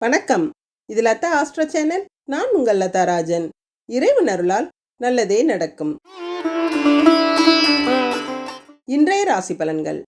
வணக்கம். இது Latha astro channel. நான் உங்கள் லதா ராஜன். இறைவன் அருளால் நல்லதே நடக்கும். இன்றைய ராசி பலன்கள்.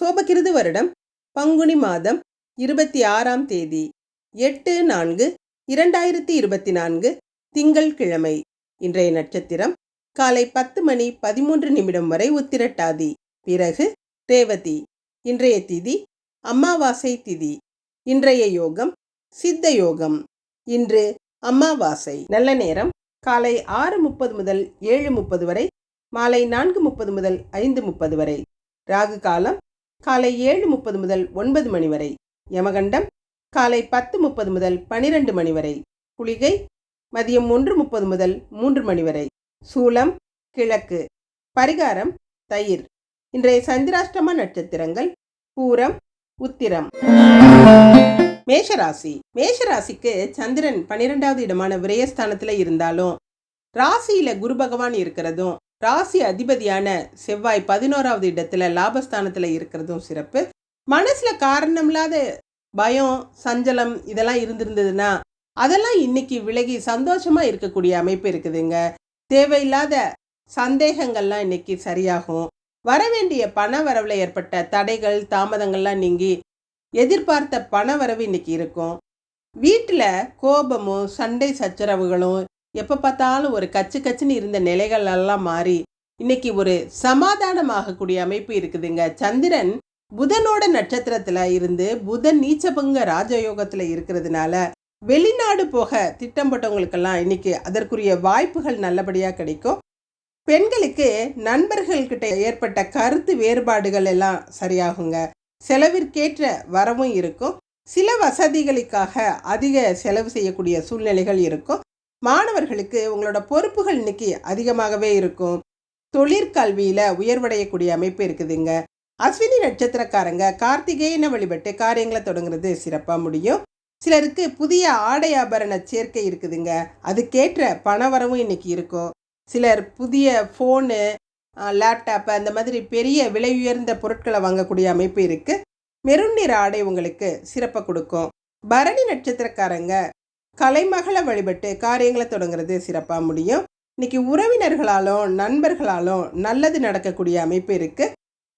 சோபகிருது வருடம் பங்குனி மாதம் இருபத்தி ஆறாம் தேதி. எட்டு நான்கு இரண்டாயிரத்தி இருபத்தி நான்கு திங்கள் கிழமை. இன்றைய நட்சத்திரம் காலை பத்து மணி பதிமூன்று நிமிடம் வரை உத்திரட்டாதி. பிறகு ரேவதி. இன்றைய திதி அமாவாசை திதி. இன்றைய யோகம் சித்த யோகம் இன்று அமாவாசை. நல்ல நேரம். காலை ஆறு முப்பது முதல் ஏழு முப்பது வரை. மாலை நான்கு முப்பது முதல் ஐந்து முப்பது வரை. ராகு காலம் காலை ஏழு முப்பது முதல் ஒன்பது மணி வரை. யமகண்டம் காலை பத்து முப்பது முதல் பனிரெண்டு மணி வரை. குளிகை மதியம் ஒன்று முப்பது முதல் மூன்று மணி வரை. சூலம் கிழக்கு. பரிகாரம் தயிர். இன்றைய சந்திராஷ்டம நட்சத்திரங்கள். பூரம் உத்திரம். மேஷராசி. மேஷராசிக்கு சந்திரன் பன்னிரெண்டாவது இடமான விரயஸ்தானத்தில் இருந்தாலும் ராசியில குரு பகவான் இருக்கிறதும் ராசி அதிபதியான செவ்வாய் பதினோராவது இடத்துல லாபஸ்தானத்தில் இருக்கிறதும் சிறப்பு. மனசுல காரணம் இல்லாத பயம் சஞ்சலம் இதெல்லாம் இருந்திருந்ததுன்னா அதெல்லாம் இன்னைக்கு விலகி சந்தோஷமா இருக்கக்கூடிய அமைப்பு இருக்குதுங்க. தேவையில்லாத சந்தேகங்கள்லாம் இன்னைக்கு சரியாகும். வரவேண்டிய பண வரவில் ஏற்பட்ட தடைகள் தாமதங்கள்லாம் நீங்கி எதிர்பார்த்த பண வரவு இன்னைக்கு இருக்கும். வீட்டில் கோபமும் சண்டை சச்சரவுகளும் எப்போ பார்த்தாலும் ஒரு கச்சு கச்சுன்னு இருந்த நிலைகள் எல்லாம் மாறி இன்னைக்கு ஒரு சமாதானமாகக்கூடிய அமைப்பு இருக்குதுங்க. சந்திரன் புதனோட நட்சத்திரத்தில் இருந்து புதன் நீச்சபங்க ராஜயோகத்தில் இருக்கிறதுனால வெளிநாடு போக திட்டம் போட்டவங்களுக்கெல்லாம் இன்னைக்கு அதற்குரிய வாய்ப்புகள் நல்லபடியாக கிடைக்கும். பெண்களுக்கு நண்பர்கள்கிட்ட ஏற்பட்ட கருத்து வேறுபாடுகள் எல்லாம் சரியாகுங்க. செலவிற்கேற்ற வரவும் இருக்கும். சில வசதிகளுக்காக அதிக செலவு செய்யக்கூடிய சூழ்நிலைகள் இருக்கும். மாணவர்களுக்கு உங்களோட பொறுப்புகள் இன்னைக்கு அதிகமாகவே இருக்கும். தொழிற்கல்வியில் உயர்வடையக்கூடிய அமைப்பு இருக்குதுங்க. அஸ்வினி நட்சத்திரக்காரங்க கார்த்திகேயனை வழிபட்டு காரியங்களை தொடங்குறது சிறப்பாக முடியும். சிலருக்கு புதிய ஆடை ஆபரண சேர்க்கை இருக்குதுங்க. அதுக்கேற்ற பணவரவும் இன்னைக்கு இருக்கும். சிலர் புதிய ஃபோனு லேப்டாப்பு அந்த மாதிரி பெரிய விலை உயர்ந்த பொருட்களை வாங்கக்கூடிய அமைப்பு இருக்குது மெருன் நிற ஆடை உங்களுக்கு சிறப்பை கொடுக்கும். பரணி நட்சத்திரக்காரங்க கலைமகளை வழிபட்டு காரியங்களை தொடங்குறது சிறப்பாக முடியும். இன்றைக்கி உறவினர்களாலும் நண்பர்களாலும் நல்லது நடக்கக்கூடிய அமைப்பு இருக்குது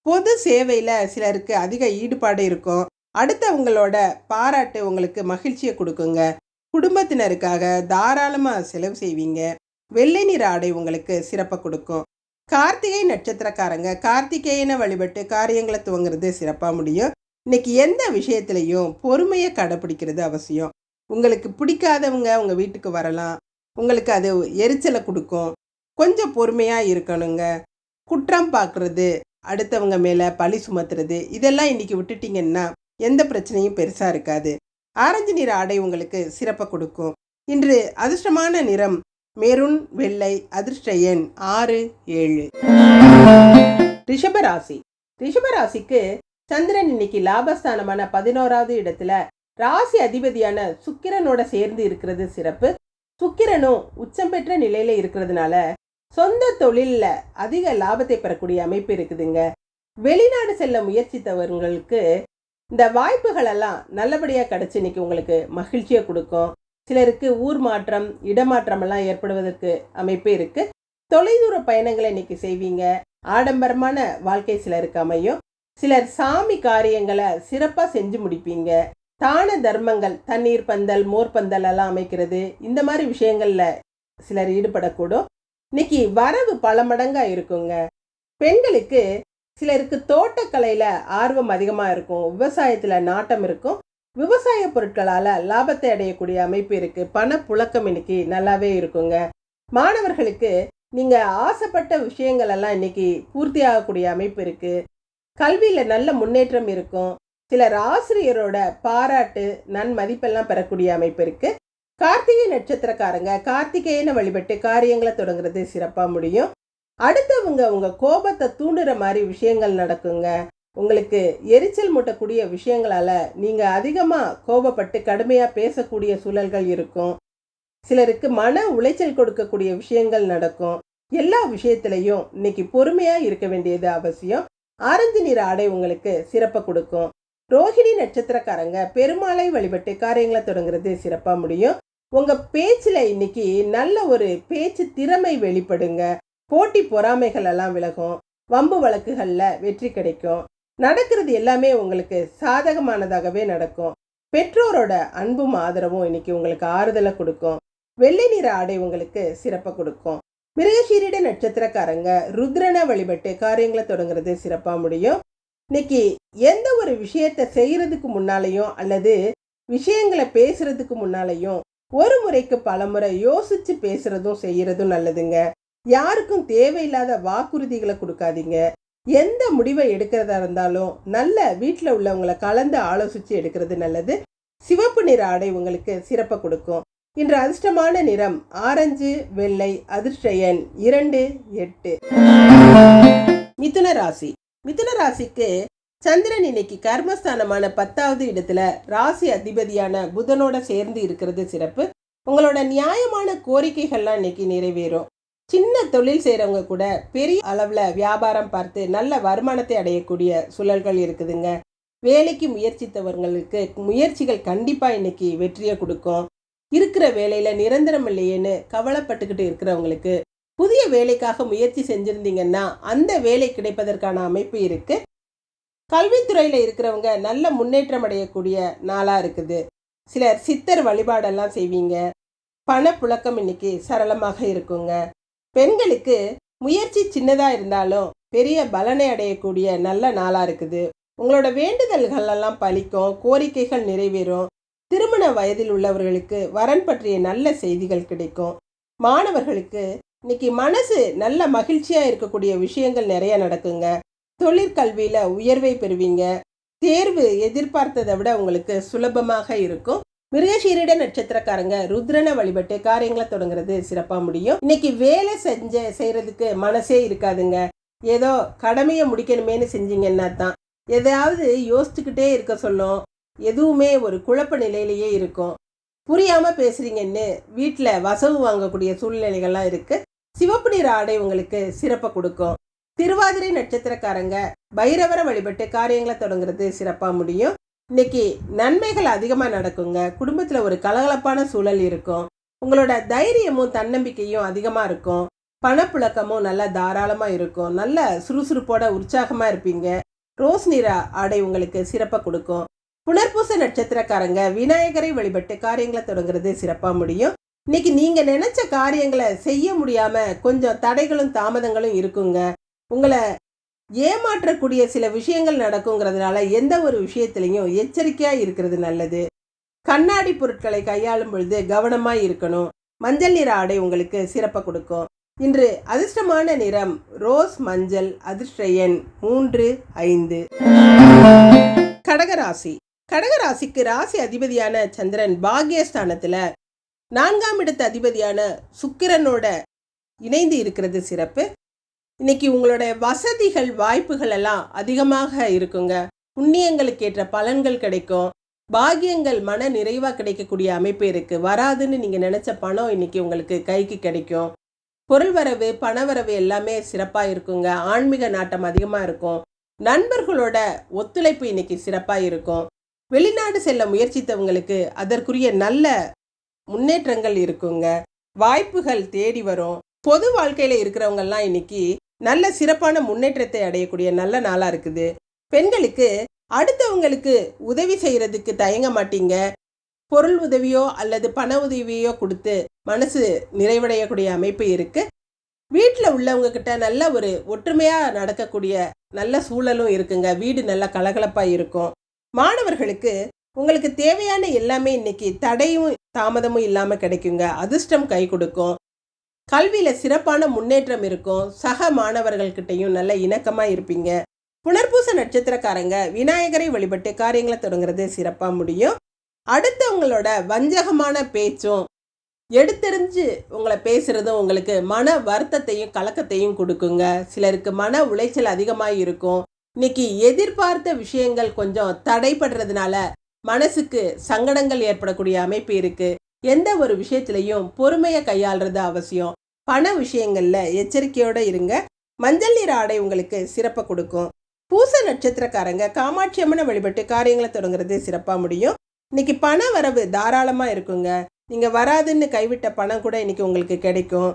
பொது சேவையில் சிலருக்கு அதிக ஈடுபாடு இருக்கும். அடுத்தவங்களோட பாராட்டு உங்களுக்கு மகிழ்ச்சியை கொடுக்குங்க. குடும்பத்தினருக்காக தாராளமாக செலவு செய்வீங்க. வெள்ளை நிற ஆடை உங்களுக்கு சிறப்பை கொடுக்கும். கார்த்திகை நட்சத்திரக்காரங்க கார்த்திகேயனை வழிபட்டு காரியங்களை துவங்குறது சிறப்பாக முடியும். இன்னைக்கு எந்த விஷயத்துலையும் பொறுமையை கடைப்பிடிக்கிறது அவசியம். உங்களுக்கு பிடிக்காதவங்க உங்கள் வீட்டுக்கு வரலாம். உங்களுக்கு அது எரிச்சலை கொடுக்கும். கொஞ்சம் பொறுமையாக இருக்கணுங்க. குற்றம் பார்க்குறது அடுத்தவங்க மேலே பழி சுமத்துறது இதெல்லாம் இன்னைக்கு விட்டுட்டிங்கன்னா எந்த பிரச்சனையும் பெருசாக இருக்காது. ஆரஞ்சு நிற ஆடை உங்களுக்கு சிறப்பை கொடுக்கும். இன்று அதிர்ஷ்டமான நிறம் மெருன் வெள்ளை அதிர்ஷ்ட எண் ஆறு ஏழு. ரிஷபராசி. ரிஷபராசிக்கு சந்திரன் இன்னைக்கு லாபஸ்தானமான பதினோராவது இடத்துல ராசி அதிபதியான சுக்கிரனோட சேர்ந்து இருக்கிறது சிறப்பு. சுக்கிரனும் உச்சம் பெற்ற நிலையில இருக்கிறதுனால சொந்த தொழிலில் அதிக லாபத்தை பெறக்கூடிய அமைப்பு இருக்குதுங்க. வெளிநாடு செல்ல முயற்சித்தவர்களுக்கு இந்த வாய்ப்புகளெல்லாம் நல்லபடியாக கிடச்சி இன்னைக்கு உங்களுக்கு மகிழ்ச்சியை கொடுக்கும். சிலருக்கு ஊர் மாற்றம் இடமாற்றமெல்லாம் ஏற்படுவதற்கு அமைப்பு இருக்குது தொலைதூர பயணங்களை இன்னைக்கு செய்வீங்க. ஆடம்பரமான வாழ்க்கை சிலருக்கு அமையும். சிலர் சாமி காரியங்களை சிறப்பாக செஞ்சு முடிப்பீங்க. தான தர்மங்கள் தண்ணீர் பந்தல் மோர் பந்தல் எல்லாம் அமைக்கிறது. இந்த மாதிரி விஷயங்களில் சிலர் ஈடுபடக்கூடும். இன்னைக்கு வரவு பல மடங்காக இருக்குங்க. பெண்களுக்கு சிலருக்கு தோட்டக்கலையில் ஆர்வம் அதிகமாக இருக்கும். விவசாயத்தில் நாட்டம் இருக்கும். விவசாய பொருட்களால் லாபத்தை அடையக்கூடிய அமைப்பு இருக்கு. பணப்புழக்கம் இன்னைக்கு நல்லாவே இருக்குங்க. மாணவர்களுக்கு நீங்கள் ஆசைப்பட்ட விஷயங்கள் எல்லாம் இன்னைக்கு பூர்த்தி ஆகக்கூடிய அமைப்பு இருக்கு. கல்வியில் நல்ல முன்னேற்றம் இருக்கும். சிலர் ஆசிரியரோட பாராட்டு நன் மதிப்பெல்லாம் பெறக்கூடிய அமைப்பு இருக்கு. கார்த்திகை நட்சத்திரக்காரங்க கார்த்திகேயனை வழிபட்டு காரியங்களை தொடங்குறது சிறப்பாக முடியும். அடுத்தவங்க உங்கள் கோபத்தை தூண்டுற மாதிரி விஷயங்கள் நடக்குங்க. உங்களுக்கு எரிச்சல் மூட்டக்கூடிய விஷயங்களால நீங்கள் அதிகமாக கோபப்பட்டு கடுமையாக பேசக்கூடிய சூழல்கள் இருக்கும். சிலருக்கு மன உளைச்சல் கொடுக்கக்கூடிய விஷயங்கள் நடக்கும். எல்லா விஷயத்திலையும் இன்னைக்கு பொறுமையாக இருக்க வேண்டியது அவசியம். ஆரஞ்சு நிற ஆடை உங்களுக்கு சிறப்பை கொடுக்கும். ரோஹிணி நட்சத்திரக்காரங்க பெருமாளை வழிபட்டு காரியங்களை தொடங்குறது சிறப்பாக முடியும். உங்கள் பேச்சில் இன்னைக்கு நல்ல ஒரு பேச்சு திறமை வெளிப்படுங்க. போட்டி பொறாமைகள் எல்லாம் விலகும். வம்பு வழக்குகளில் வெற்றி கிடைக்கும். நடக்கிறது எல்லாமே உங்களுக்கு சாதகமானதாகவே நடக்கும். பெற்றோரோட அன்பும் ஆதரவும் இன்னைக்கு உங்களுக்கு ஆறுதலை கொடுக்கும். வெள்ளை நிற ஆடை உங்களுக்கு சிறப்பை கொடுக்கும். மிருகசீரிட நட்சத்திரக்காரங்க ருத்ரனை வழிபட்டு காரியங்களை தொடங்குறது சிறப்பாக முடியும். இன்னைக்கு எந்த ஒரு விஷயத்தை செய்கிறதுக்கு முன்னாலையும் அல்லது விஷயங்களை பேசுறதுக்கு முன்னாலையும் ஒரு முறைக்கு பல முறை யோசிச்சு பேசுறதும் செய்யறதும் நல்லதுங்க. யாருக்கும் தேவையில்லாத வாக்குறுதிகளை கொடுக்காதீங்க. எந்த முடிவை எடுக்கிறதா இருந்தாலும் நல்ல வீட்டில் உள்ளவங்களை கலந்து ஆலோசித்து எடுக்கிறது நல்லது. சிவப்பு நிற ஆடை உங்களுக்கு சிறப்பை கொடுக்கும். இன்று அதிர்ஷ்டமான நிறம் ஆரஞ்சு வெள்ளை அதிர்ஷ்ட எண் இரண்டு எட்டு. மிதுன ராசி. மிதுன ராசிக்கு சந்திரன் இன்னைக்கு கர்மஸ்தானமான பத்தாவது இடத்துல ராசி அதிபதியான புதனோட சேர்ந்து இருக்கிறது சிறப்பு. உங்களோட நியாயமான கோரிக்கைகள்லாம் இன்னைக்கு நிறைவேறும். சின்ன தொழில் செய்கிறவங்க கூட பெரிய அளவில் வியாபாரம் பார்த்து நல்ல வருமானத்தை அடையக்கூடிய சூழல்கள் இருக்குதுங்க. வேலைக்கு முயற்சித்தவர்களுக்கு முயற்சிகள் கண்டிப்பாக இன்னைக்கு வெற்றியை கொடுக்கும். இருக்கிற வேலையில் நிரந்தரம் இல்லையேன்னு கவலைப்பட்டுக்கிட்டு இருக்கிறவங்களுக்கு புதிய வேலைக்காக முயற்சி செஞ்சுருந்தீங்கன்னா அந்த வேலை கிடைப்பதற்கான அமைப்பு இருக்குது கல்வித்துறையில் இருக்கிறவங்க நல்ல முன்னேற்றம் அடையக்கூடிய நாளாக இருக்குது. சிலர் சித்தர் வழிபாடெல்லாம் செய்வீங்க. பணப்புழக்கம் இன்னைக்கு சரளமாக இருக்குங்க. பெண்களுக்கு முயற்சி சின்னதாக இருந்தாலும் பெரிய பலனை அடையக்கூடிய நல்ல நாளாக இருக்குது. உங்களோட வேண்டுதல்கள் எல்லாம் பலிக்கும் கோரிக்கைகள் நிறைவேறும். திருமண வயதில் உள்ளவர்களுக்கு வரன் பற்றிய நல்ல செய்திகள் கிடைக்கும். மாணவர்களுக்கு இன்னைக்கு மனசு நல்ல மகிழ்ச்சியாக இருக்கக்கூடிய விஷயங்கள் நிறைய நடக்குங்க. தொழிற்கல்வியில் உயர்வை பெறுவீங்க. தேர்வு எதிர்பார்த்ததை விட உங்களுக்கு சுலபமாக இருக்கும். மிருகசீரிட நட்சத்திரக்காரங்க ருத்ரனை வழிபட்டு காரியங்களை தொடங்குறது சிறப்பாக முடியும். இன்னைக்கு வேலை செஞ்ச செய்யறதுக்கு மனசே இருக்காதுங்க. ஏதோ கடமையை முடிக்கணுமேனு செஞ்சீங்கன்னா தான் எதையாவது யோசிச்சுக்கிட்டே இருக்க சொல்லும். எதுவுமே ஒரு குழப்ப நிலையிலேயே இருக்கும். புரியாமல் பேசுகிறீங்கன்னு வீட்டில் வசவு வாங்கக்கூடிய சூழ்நிலைகள்லாம் இருக்குது சிவப்பு நிற ஆடை உங்களுக்கு சிறப்பை கொடுக்கும். திருவாதிரை நட்சத்திரக்காரங்க பைரவரை வழிபட்டு காரியங்களை தொடங்குறது சிறப்பாக முடியும். இன்னைக்கு நன்மைகள் அதிகமாக நடக்குங்க. குடும்பத்தில் ஒரு கலகலப்பான சூழல் இருக்கும். உங்களோட தைரியமும் தன்னம்பிக்கையும் அதிகமாக இருக்கும். பணப்புழக்கமும் நல்லா தாராளமாக இருக்கும். நல்ல சுறுசுறுப்போட உற்சாகமாக இருப்பீங்க. ரோஸ் நிற ஆடை உங்களுக்கு சிறப்பாக கொடுக்கும். புனர்பூச நட்சத்திரக்காரங்க விநாயகரை வழிபட்டு காரியங்களை தொடங்குறது சிறப்பாக முடியும். இன்னைக்கு நீங்கள் நினச்ச காரியங்களை செய்ய முடியாமல் கொஞ்சம் தடைகளும் தாமதங்களும் இருக்குங்க. உங்களை ஏமாற்றக்கூடிய சில விஷயங்கள் நடக்குங்கிறதுனால எந்த ஒரு விஷயத்துலையும் எச்சரிக்கையாக இருக்கிறது நல்லது. கண்ணாடி பொருட்களை கையாளும் பொழுது கவனமாக இருக்கணும். மஞ்சள் நிற ஆடை உங்களுக்கு சிறப்பை கொடுக்கும். இன்று அதிர்ஷ்டமான நிறம் ரோஸ் மஞ்சள் அதிர்ஷ்ட எண் மூன்று ஐந்து. கடகராசி. கடகராசிக்கு ராசி அதிபதியான சந்திரன் பாக்யஸ்தானத்தில் நான்காம் இடத்து அதிபதியான சுக்கிரனோட இணைந்து இருக்கிறது சிறப்பு. இன்னைக்கு உங்களுடைய வசதிகள் வாய்ப்புகள் எல்லாம் அதிகமாக இருக்குங்க. புண்ணியங்களுக்கு ஏற்ற பலன்கள் கிடைக்கும். பாகியங்கள் மன நிறைவாக கிடைக்கக்கூடிய அமைப்பு இருக்குது வராதுன்னு நீங்கள் நினச்ச பணம் இன்னைக்கு உங்களுக்கு கைக்கு கிடைக்கும். பொருள் வரவு பணவரவு எல்லாமே சிறப்பாக இருக்குங்க. ஆன்மீக நாட்டம் அதிகமாக இருக்கும். நண்பர்களோட ஒத்துழைப்பு இன்னைக்கு சிறப்பாக இருக்கும். வெளிநாடு செல்ல முயற்சித்தவங்களுக்கு அதற்குரிய நல்ல முன்னேற்றங்கள் இருக்குங்க. வாய்ப்புகள் தேடி வரும். பொது வாழ்க்கையில் இருக்கிறவங்கெல்லாம் இன்னைக்கு நல்ல சிறப்பான முன்னேற்றத்தை அடையக்கூடிய நல்ல நாளாக இருக்குது. பெண்களுக்கு அடுத்தவங்களுக்கு உதவி செய்கிறதுக்கு தயங்க மாட்டீங்க. பொருள் உதவியோ அல்லது பண உதவியோ கொடுத்து மனசு நிறைவடையக்கூடிய அமைப்பு இருக்குது வீட்டில் உள்ளவங்கக்கிட்ட நல்ல ஒரு ஒற்றுமையாக நடக்கக்கூடிய நல்ல சூழலும் இருக்குங்க. வீடு நல்ல கலகலப்பாக இருக்கும். மாணவர்களுக்கு உங்களுக்கு தேவையான எல்லாமே இன்னைக்கு தடையும் தாமதமும் இல்லாமல் கிடைக்குங்க. அதிர்ஷ்டம் கை கொடுக்கும். கல்வியில் சிறப்பான முன்னேற்றம் இருக்கும். சக மாணவர்கள்கிட்டையும் நல்ல இணக்கமாக இருப்பீங்க. புனர்பூச நட்சத்திரக்காரங்க விநாயகரை வழிபட்டு காரியங்களை தொடங்குறது சிறப்பாக முடியும். அடுத்தவங்களோட வஞ்சகமான பேச்சும் எடுத்தெறிஞ்சு உங்களை பேசுகிறதும் உங்களுக்கு மன வருத்தத்தையும் கலக்கத்தையும் கொடுக்குங்க. சிலருக்கு மன உளைச்சல் அதிகமாக இருக்கும். இன்னைக்கு எதிர்பார்த்த விஷயங்கள் கொஞ்சம் தடைப்படுறதுனால மனசுக்கு சங்கடங்கள் ஏற்படக்கூடிய அமைப்பு இருக்குது எந்த ஒரு விஷயத்திலையும் பொறுமையை கையாளுறது அவசியம். பண விஷயங்களில் எச்சரிக்கையோடு இருங்க. மஞ்சள் நீர் ஆடை உங்களுக்கு சிறப்பை கொடுக்கும். பூச நட்சத்திரக்காரங்க காமாட்சி அம்மனை வழிபட்டு காரியங்களை தொடங்குறது சிறப்பாக முடியும். இன்னைக்கு பண வரவு தாராளமாக இருக்குங்க. நீங்கள் வராதுன்னு கைவிட்ட பணம் கூட இன்னைக்கு உங்களுக்கு கிடைக்கும்.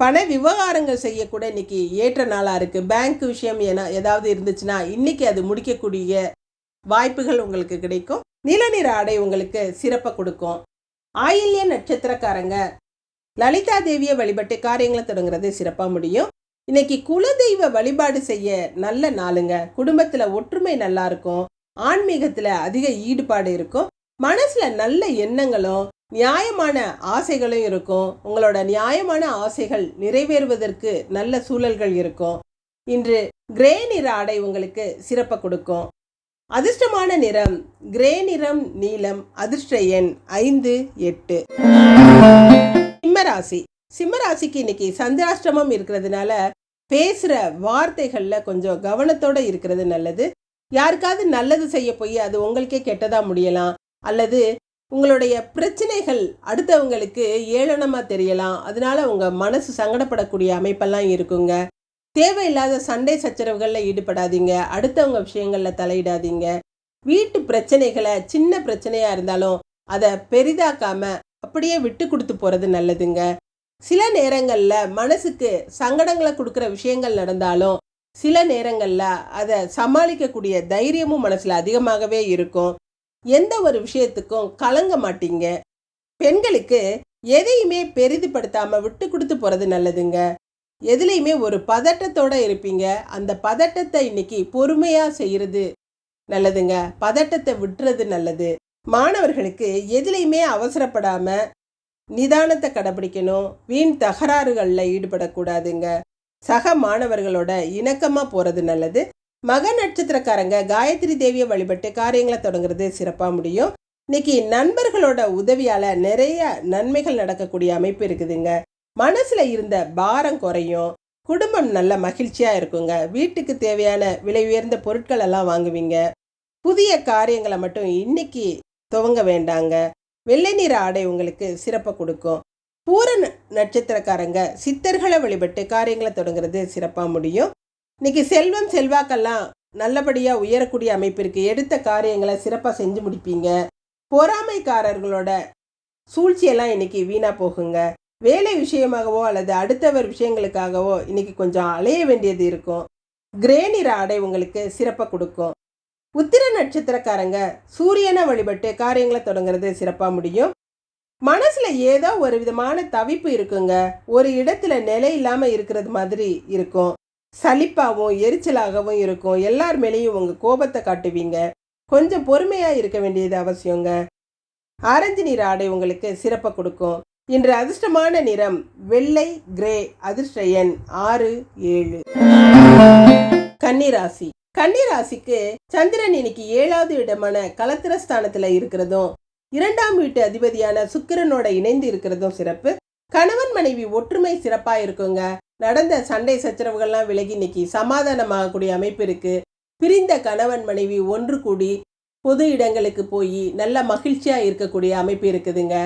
பண விவகாரங்கள் செய்யக்கூட இன்னைக்கு ஏற்ற நாளாக இருக்குது பேங்க் விஷயம் ஏன்னா ஏதாவது இருந்துச்சுன்னா இன்னைக்கு அது முடிக்கக்கூடிய வாய்ப்புகள் உங்களுக்கு கிடைக்கும். நிலநீர் ஆடை உங்களுக்கு சிறப்பை கொடுக்கும். ஆயில்ய நட்சத்திரக்காரங்க. லலிதா தேவியை வழிபட்டு காரியங்களை தொடங்குறது சிறப்பாக முடியும். இன்னைக்கு குலதெய்வ வழிபாடு செய்ய நல்ல நாளுங்க. குடும்பத்தில் ஒற்றுமை நல்லா இருக்கும். ஆன்மீகத்தில் அதிக ஈடுபாடு இருக்கும். மனசில் நல்ல எண்ணங்களும் நியாயமான ஆசைகளும் இருக்கும். உங்களோட நியாயமான ஆசைகள் நிறைவேறுவதற்கு நல்ல சூழல்கள் இருக்கும். இன்று கிரே நிற ஆடை உங்களுக்கு சிறப்பை கொடுக்கும். அதிர்ஷ்டமான நிறம் கிரே நிறம் நீலம் அதிர்ஷ்ட எண் ஐந்து எட்டு. சிம்மராசி. சிம்மராசிக்கு இன்னைக்கு சந்திராஷ்டமம் இருக்கிறதுனால பேசுகிற வார்த்தைகளில் கொஞ்சம் கவனத்தோடு இருக்கிறது நல்லது. யாருக்காவது நல்லது செய்ய போய் அது உங்களுக்கே கெட்டதாக முடியலாம். அல்லது உங்களுடைய பிரச்சனைகள் அடுத்தவங்களுக்கு ஏளனமாக தெரியலாம். அதனால உங்கள் மனசு சங்கடப்படக்கூடிய அமைப்பெல்லாம் இருக்குங்க. தேவையில்லாத சண்டை சச்சரவுகளில் ஈடுபடாதீங்க. அடுத்தவங்க விஷயங்களில் தலையிடாதீங்க. வீட்டு பிரச்சனைகளை சின்ன பிரச்சனையாக இருந்தாலும் அதை பெரிதாக்காம அப்படியே விட்டு கொடுத்து போகிறது நல்லதுங்க. சில நேரங்களில் மனசுக்கு சங்கடங்களை கொடுக்குற விஷயங்கள் நடந்தாலும் சில நேரங்களில் அதை சமாளிக்கக்கூடிய தைரியமும் மனசில் அதிகமாகவே இருக்கும். எந்த ஒரு விஷயத்துக்கும் கலங்க மாட்டீங்க. பெண்களுக்கு எதையுமே பெரிதுபடுத்தாமல் விட்டு கொடுத்து போகிறது நல்லதுங்க. எதுலேயுமே ஒரு பதட்டத்தோட இருப்பீங்க. அந்த பதட்டத்தை இன்னைக்கு பொறுமையாக செய்கிறது நல்லதுங்க. பதட்டத்தை விட்டுறது நல்லது. மாணவர்களுக்கு எதுலேயுமே அவசரப்படாமல் நிதானத்தை கடைபிடிக்கணும். வீண் தகராறுகளில் ஈடுபடக்கூடாதுங்க. சக மாணவர்களோட இணக்கமாக போகிறது நல்லது. மக நட்சத்திரக்காரங்க காயத்ரி தேவியை வழிபட்டு காரியங்களை தொடங்குறது சிறப்பாக முடியும். இன்னைக்கு நண்பர்களோட உதவியால் நிறைய நன்மைகள் நடக்கக்கூடிய அமைப்பு இருக்குதுங்க. மனசில் இருந்த பாரம் குறையும். குடும்பம் நல்ல மகிழ்ச்சியாக இருக்குங்க. வீட்டுக்கு தேவையான விலை உயர்ந்த பொருட்கள் எல்லாம் வாங்குவீங்க. புதிய காரியங்களை மட்டும் இன்னைக்கு துவங்க வேண்டாங்க. வெள்ளை நிற ஆடை உங்களுக்கு சிறப்பை கொடுக்கும். பூர நட்சத்திரக்காரங்க சித்தர்களை வழிபட்டு காரியங்களை தொடங்குறது சிறப்பாக முடியும். இன்னைக்கு செல்வம் செல்வாக்கெல்லாம் நல்லபடியாக உயரக்கூடிய அமைப்பிற்கு எடுத்த காரியங்களை சிறப்பாக செஞ்சு முடிப்பீங்க. பொறாமைக்காரர்களோட சூழ்ச்சியெல்லாம் இன்னைக்கு வீணாக போகுங்க. வேலை விஷயமாகவோ அல்லது அடுத்தவர் விஷயங்களுக்காகவோ இன்னைக்கு கொஞ்சம் அலைய வேண்டியது இருக்கும். கிரே நிற ஆடை உங்களுக்கு சிறப்பாக கொடுக்கும். உத்திர நட்சத்திரக்காரங்க சூரியனை வழிபட்டு காரியங்களை தொடங்குறது சிறப்பாக முடியும். மனசில் ஏதோ ஒரு விதமான தவிப்பு இருக்குங்க. ஒரு இடத்துல நிலை இல்லாமல் இருக்கிறது மாதிரி இருக்கும். சலிப்பாகவும் எரிச்சலாகவும் இருக்கும். எல்லார் மேலேயும் உங்கள் கோபத்தை காட்டுவீங்க. கொஞ்சம் பொறுமையாக இருக்க வேண்டியது அவசியங்க. ஆரஞ்சு நீர் ஆடை உங்களுக்கு சிறப்பை கொடுக்கும். இன்று அதிர்ஷ்டமான நிறம் வெள்ளை கிரே அதிர்ஷ்ட எண் ஆறு ஏழு. கன்னிராசி. கன்னிராசிக்கு சந்திரன் இன்னைக்கு ஏழாவது இடமான கலத்திரஸ்தானத்துல இருக்கிறதும் இரண்டாம் வீட்டு அதிபதியான சுக்கிரனோட இணைந்து இருக்கிறதும் சிறப்பு. கணவன் மனைவி ஒற்றுமை சிறப்பா இருக்குங்க. நடந்த சண்டை சச்சரவுகள்லாம் விலகி இன்னைக்கு சமாதானமாகக்கூடிய அமைப்பு இருக்கு. பிரிந்த கணவன் மனைவி ஒன்று கூடி பொது இடங்களுக்கு போய் நல்ல மகிழ்ச்சியா இருக்கக்கூடிய அமைப்பு இருக்குதுங்க.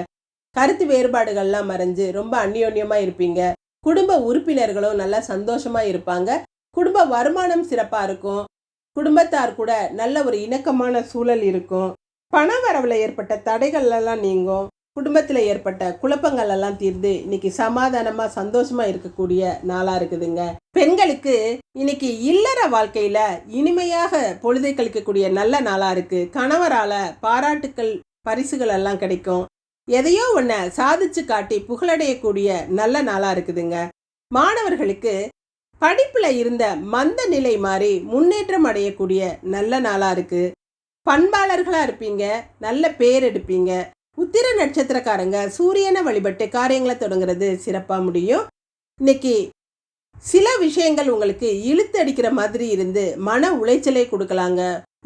கருத்து வேறுபாடுகள்லாம் மறைஞ்சு ரொம்ப அந்யோன்யமா இருப்பீங்க. குடும்ப உறுப்பினர்களும் நல்லா சந்தோஷமா இருப்பாங்க. குடும்ப வருமானம் சிறப்பா இருக்கும். குடும்பத்தார் கூட நல்ல ஒரு இணக்கமான சூழல் இருக்கும். பண வரவில் ஏற்பட்ட தடைகள்லாம் நீங்கும். குடும்பத்தில் ஏற்பட்ட குழப்பங்கள் எல்லாம் தீர்ந்து இன்னைக்கு சமாதானமா சந்தோஷமா இருக்கக்கூடிய நாளா இருக்குதுங்க. பெண்களுக்கு இன்னைக்கு இல்லற வாழ்க்கையில இனிமையாக பொழுதை கழிக்கக்கூடிய நல்ல நாளா இருக்கு. கணவரால பாராட்டுக்கள் பரிசுகள் எல்லாம் கிடைக்கும். எதையோ ஒன்றை சாதிச்சு காட்டி புகழடையக்கூடிய நல்ல நாளாக இருக்குதுங்க. மாணவர்களுக்கு படிப்பில் இருந்த மந்த நிலை மாறி முன்னேற்றம் அடையக்கூடிய நல்ல நாளாக இருக்குது பண்பாளர்களாக இருப்பீங்க நல்ல பேர் எடுப்பீங்க. உத்திர நட்சத்திரக்காரங்க சூரியனை வழிபட்டு காரியங்களை தொடங்குறது சிறப்பாக முடியும். இன்னைக்கு சில விஷயங்கள் உங்களுக்கு இழுத்து அடிக்கிற மாதிரி இருந்து மன உளைச்சலை கொடுக்கலாங்க.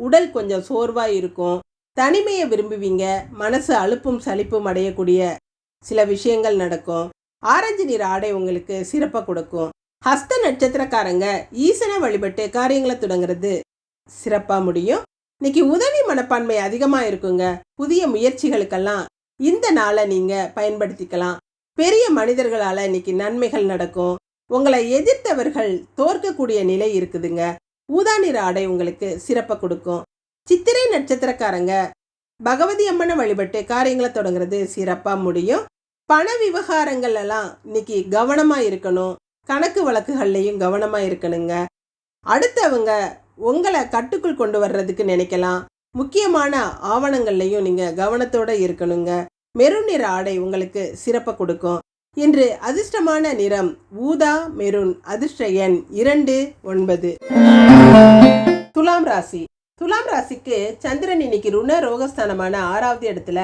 உடல் கொஞ்சம் சோர்வாக இருக்கும். தனிமையை விரும்புவீங்க மனசு அழுப்பும் சலிப்பும் அடையக்கூடிய சில விஷயங்கள் நடக்கும். ஆரஞ்சு நிற ஆடை உங்களுக்கு சிறப்பாக கொடுக்கும். ஹஸ்த நட்சத்திரக்காரங்க ஈசனை வழிபட்டு காரியங்களை தொடங்குறது சிறப்பாக முடியும். இன்னைக்கு உதவி மனப்பான்மை அதிகமாக இருக்குங்க. புதிய முயற்சிகளுக்கெல்லாம் இந்த நாளை நீங்கள் பயன்படுத்திக்கலாம். பெரிய மனிதர்களால் இன்னைக்கு நன்மைகள் நடக்கும். உங்களை எதிர்த்தவர்கள் தோற்கக்கூடிய நிலை இருக்குதுங்க. ஊதா நிற ஆடை உங்களுக்கு சிறப்பை கொடுக்கும். சித்திரை நட்சத்திரக்காரங்க. பகவதி அம்மனை வழிபட்டு காரியங்களை தொடங்குறது சிறப்பாக முடியும். பண விவகாரங்கள் எல்லாம் இன்னைக்கு கவனமாக இருக்கணும். கணக்கு வழக்குகள்லையும் கவனமாக இருக்கணுங்க. அடுத்தவங்க உங்களை கட்டுக்குள் கொண்டு வர்றதுக்கு நினைக்கலாம். முக்கியமான ஆவணங்கள்லையும் நீங்கள் கவனத்தோடு இருக்கணுங்க. மெருன் நிற ஆடை உங்களுக்கு சிறப்பை கொடுக்கும். இன்று அதிர்ஷ்டமான நிறம் ஊதா மெரூன் அதிர்ஷ்ட எண் இரண்டு ஒன்பது. துலாம் ராசி. துலாம் ராசிக்கு சந்திரன் இன்னைக்கு ருண ரோகஸ்தானமான ஆறாவது இடத்துல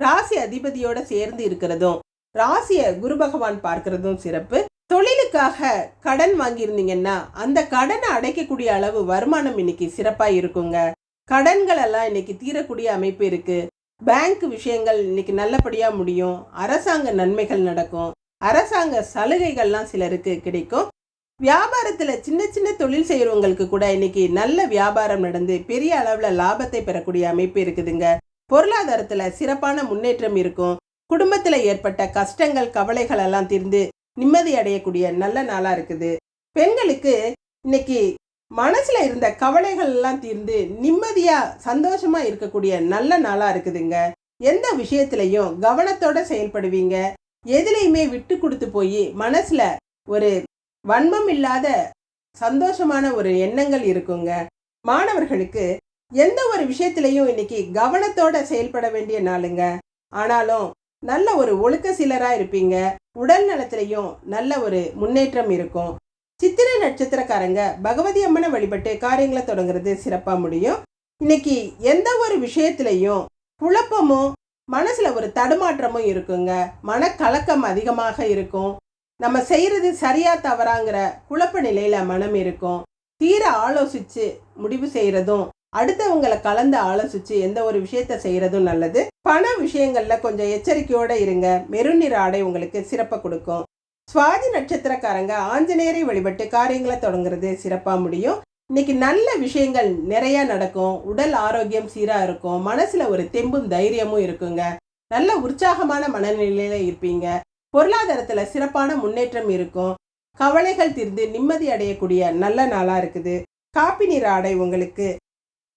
ராசி அதிபதியோட சேர்ந்து இருக்கிறதும் ராசியை குரு பகவான் பார்க்கிறதும் சிறப்பு. தொழிலுக்காக கடன் வாங்கியிருந்தீங்கன்னா அந்த கடனை அடைக்கக்கூடிய அளவு வருமானம் இன்னைக்கு சிறப்பா இருக்குங்க. கடன்கள் எல்லாம் இன்னைக்கு தீரக்கூடிய அமைப்பு இருக்கு. பேங்க் விஷயங்கள் இன்னைக்கு நல்லபடியா முடியும். அரசாங்க நன்மைகள் நடக்கும். அரசாங்க சலுகைகள்லாம் சிலருக்கு கிடைக்கும். வியாபாரத்தில் சின்ன சின்ன தொழில் செய்கிறவங்களுக்கு கூட இன்னைக்கு நல்ல வியாபாரம் நடந்து பெரிய அளவில் லாபத்தை பெறக்கூடிய அமைப்பு இருக்குதுங்க. பொருளாதாரத்தில் சிறப்பான முன்னேற்றம் இருக்கும். குடும்பத்தில் ஏற்பட்ட கஷ்டங்கள் கவலைகள் எல்லாம் தீர்ந்து நிம்மதி அடையக்கூடிய நல்ல நாளாக இருக்குது. பெண்களுக்கு இன்னைக்கு மனசில் இருந்த கவலைகள் எல்லாம் தீர்ந்து நிம்மதியாக சந்தோஷமாக இருக்கக்கூடிய நல்ல நாளாக இருக்குதுங்க. எந்த விஷயத்திலையும் கவனத்தோட செயல்படுவீங்க. எதுலையுமே விட்டு கொடுத்து போய் மனசில் ஒரு வன்மம் இல்லாத சந்தோஷமான ஒரு எண்ணங்கள் இருக்குங்க. மாணவர்களுக்கு எந்த ஒரு விஷயத்திலையும் இன்னைக்கு கவனத்தோட செயல்பட வேண்டிய நாளுங்க. ஆனாலும் நல்ல ஒரு ஒழுக்க சிலரா இருப்பீங்க. உடல் நலத்திலையும் நல்ல ஒரு முன்னேற்றம் இருக்கும். சித்திரை நட்சத்திரக்காரங்க பகவதி அம்மனை வழிபட்டு காரியங்களை தொடங்குறது சிறப்பாக முடியும். இன்னைக்கு எந்த ஒரு விஷயத்திலையும் குழப்பமும் மனசில் ஒரு தடுமாற்றமும் இருக்குங்க. மனக்கலக்கம் அதிகமாக இருக்கும். நம்ம செய்கிறது சரியா தவறாங்கிற குழப்ப நிலையில் மனம் இருக்கும். தீர ஆலோசித்து முடிவு செய்கிறதும் அடுத்தவங்களை கலந்து ஆலோசித்து எந்த ஒரு விஷயத்த செய்கிறதும் நல்லது. பண விஷயங்களில் கொஞ்சம் எச்சரிக்கையோடு இருங்க. மெருநிற ஆடை உங்களுக்கு சிறப்பை கொடுக்கும். சுவாதி நட்சத்திரக்காரங்க ஆஞ்சநேயரை வழிபட்டு காரியங்களை தொடங்குறது சிறப்பாக முடியும். இன்னைக்கு நல்ல விஷயங்கள் நிறையா நடக்கும். உடல் ஆரோக்கியம் சீராக இருக்கும். மனசில் ஒரு தெம்பும் தைரியமும் இருக்குங்க. நல்ல உற்சாகமான மனநிலையில் இருப்பீங்க. பொருளாதாரத்தில் சிறப்பான முன்னேற்றம் இருக்கும். கவலைகள் தீர்ந்து நிம்மதி அடையக்கூடிய நல்ல நாளாக இருக்குது. காப்பி நிற ஆடை உங்களுக்கு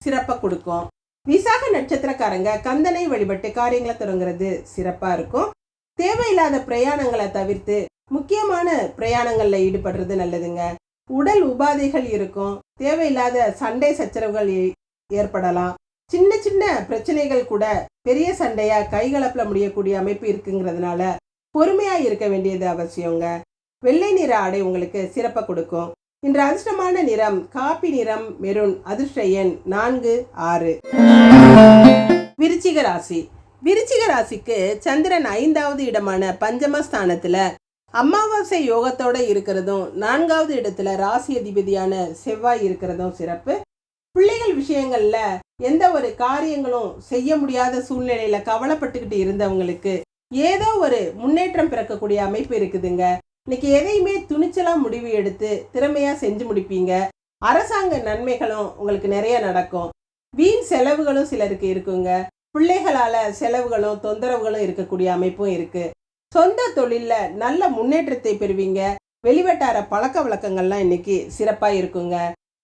சிறப்பாக கொடுக்கும். விசாக நட்சத்திரக்காரங்க கந்தனை வழிபட்டு காரியங்களை தொடங்குறது சிறப்பாக இருக்கும். தேவையில்லாத பிரயாணங்களை தவிர்த்து முக்கியமான பிரயாணங்களில் ஈடுபடுறது நல்லதுங்க. உடல் உபாதைகள் இருக்கும். தேவையில்லாத சண்டை சச்சரவுகள் ஏ- ஏற்படலாம். சின்ன சின்ன பிரச்சனைகள் கூட பெரிய சண்டையாக கைகலப்பில் முடியக்கூடிய அமைப்பு இருக்குங்கிறதுனால பொறுமையாக இருக்க வேண்டியது அவசியங்க. வெள்ளை நிற ஆடை உங்களுக்கு சிறப்பை கொடுக்கும். இன்று அதிர்ஷ்டமான நிறம் காப்பி நிறம் மெருன் அதிர்ஷ்ட எண் நான்கு ஆறு. விருச்சிக ராசி. விருச்சிக ராசிக்கு சந்திரன் ஐந்தாவது இடமான பஞ்சமஸ்தானத்தில் அமாவாசை யோகத்தோட இருக்கிறதும் நான்காவது இடத்துல ராசி அதிபதியான செவ்வாய் இருக்கிறதும் சிறப்பு. பிள்ளைகள் விஷயங்களில் எந்த ஒரு காரியங்களும் செய்ய முடியாத சூழ்நிலையில் கவலைப்பட்டுக்கிட்டு இருந்தவங்களுக்கு ஏதோ ஒரு முன்னேற்றம் பிறக்கக்கூடிய அமைப்பு இருக்குதுங்க. இன்னைக்கு எதையுமே துணிச்சலாக முடிவு எடுத்து திறமையாக செஞ்சு முடிப்பீங்க. அரசாங்க நன்மைகளும் உங்களுக்கு நிறைய நடக்கும். வீண் செலவுகளும் சிலருக்கு இருக்குங்க. பிள்ளைகளால் செலவுகளும் தொந்தரவுகளும் இருக்கக்கூடிய அமைப்பும் இருக்குது சொந்த தொழிலில் நல்ல முன்னேற்றத்தை பெறுவீங்க. வெளிவட்டார பழக்க வழக்கங்கள்லாம் இன்னைக்கு சிறப்பாக இருக்குங்க.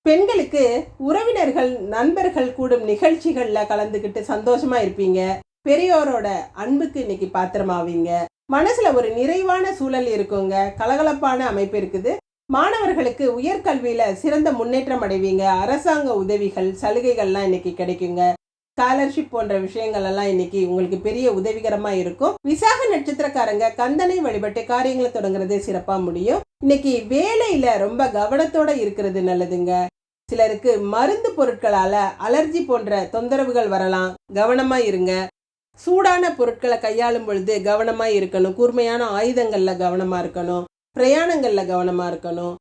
பெண்களுக்கு உறவினர்கள் நண்பர்கள் கூடும் நிகழ்ச்சிகளில் கலந்துக்கிட்டு சந்தோஷமாக இருப்பீங்க. பெரியோரோட அன்புக்கு இன்னைக்கு பாத்திரமாவீங்க. மனசுல ஒரு நிறைவான சூழல் இருக்குங்க. கலகலப்பான அமைப்பு இருக்குது. மாணவர்களுக்கு உயர்கல்வியில சிறந்த முன்னேற்றம் அடைவீங்க. அரசாங்க உதவிகள் சலுகைகள்லாம் இன்னைக்கு கிடைக்குங்க. ஸ்காலர்ஷிப் போன்ற விஷயங்கள் எல்லாம் இன்னைக்கு உங்களுக்கு பெரிய உதவிகரமா இருக்கும். விசாக நட்சத்திரக்காரங்க கந்தனை வழிபட்டு காரியங்களை தொடங்குறது சிறப்பா முடியும். இன்னைக்கு வேலையில ரொம்ப கவனத்தோட இருக்கிறது நல்லதுங்க. சிலருக்கு மருந்து பொருட்களால அலர்ஜி போன்ற தொந்தரவுகள் வரலாம். கவனமா இருங்க. சூடான பொருட்களை கையாளும் பொழுது கவனமாக இருக்கணும். கூர்மையான ஆயுதங்களில் கவனமாக இருக்கணும். பிரயாணங்களில் கவனமாக இருக்கணும்.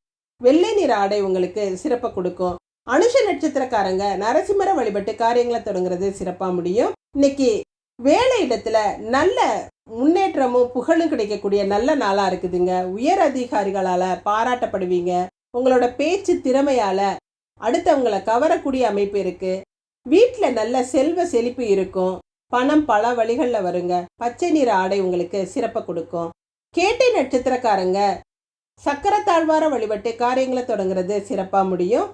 வெள்ளை நிற ஆடை உங்களுக்கு சிறப்பை கொடுக்கும். அனுஷ நட்சத்திரக்காரங்க நரசிம்மர வழிபட்டு காரியங்களை தொடங்குறது சிறப்பாக முடியும். இன்னைக்கு வேலை இடத்துல நல்ல முன்னேற்றமும் புகழும் கிடைக்கக்கூடிய நல்ல நாளாக இருக்குதுங்க. உயர் அதிகாரிகளால் பாராட்டப்படுவீங்க. உங்களோட பேச்சு திறமையால் அடுத்தவங்களை கவரக்கூடிய அமைப்பு இருக்குது வீட்டில் நல்ல செல்வ செழிப்பு இருக்கும். பணம் பல வழிகளில் வருங்க. பச்சை நிற ஆடை உங்களுக்கு சிறப்பை கொடுக்கும். கேட்டை நட்சத்திரக்காரங்க சக்கரத்தாழ்வார வழிபட்டு காரியங்களை தொடங்குறது சிறப்பாக முடியும்.